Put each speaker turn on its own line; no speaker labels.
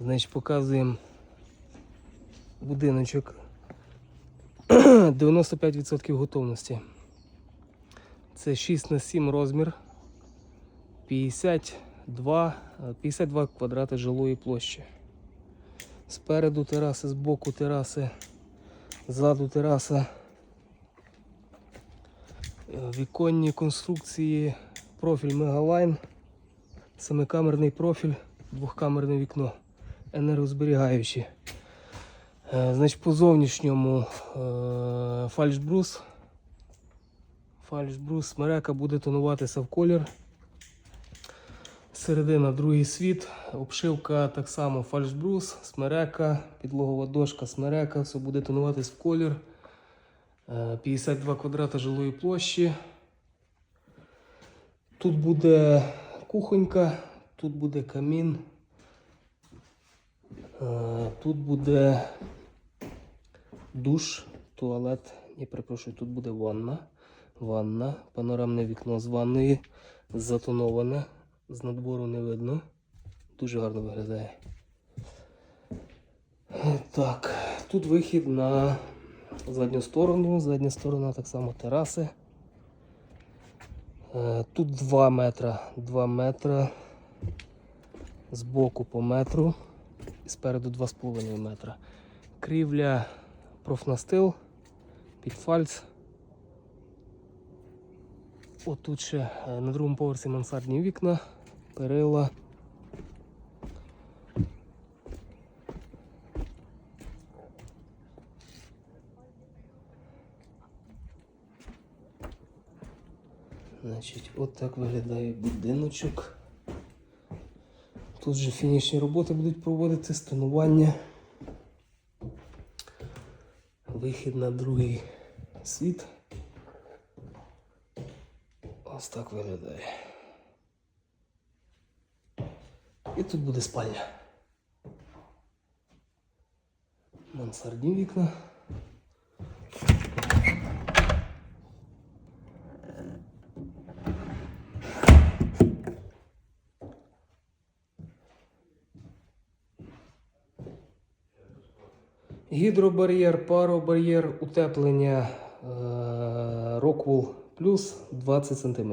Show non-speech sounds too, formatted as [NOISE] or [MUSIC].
Значить, показуємо будиночок [CLEARS THROAT] 95% готовності. Це 6 на 7 розмір. 52, е, 52 квадрати жилої площі. Спереду тераси, збоку тераси, ззаду тераса. Е, Віконні конструкції, профіль Мегалайн, семикамерний профіль, двохкамерне вікно, енергозберігаючі. Е, Значить, по зовнішньому е, фальшбрус. Фальшбрус, смерека буде тонуватися в колір. Середина другий світ, обшивка так само фальшбрус, смерека, підлогова дошка, смерека, все буде тонуватись в колір. Е, 52 квадрата жилої площі. Тут буде кухонька, тут буде камін. Е, Тут буде душ, туалет. Я перепрошую, тут буде ванна. Ванна, панорамне вікно з ванної, затоноване, з надвору не видно. Дуже гарно виглядає. Так, тут вихід на задню сторону, задня сторона так само тераси. Е, Тут 2 метра, 2 метра, збоку по метру і спереду 2,5 метра. Крівля профнастил під фальц. Отут ще е, на другому поверсі мансардні вікна, перила. Значить, от так виглядає будиночок. Тут же фінішні роботи будуть проводити, стонування. Вихід на другий світ. Ось так виглядає. І тут буде спальня. Мансардні вікна. Гідробар'єр, паробар'єр, утеплення е, Rockwool плюс 20 см.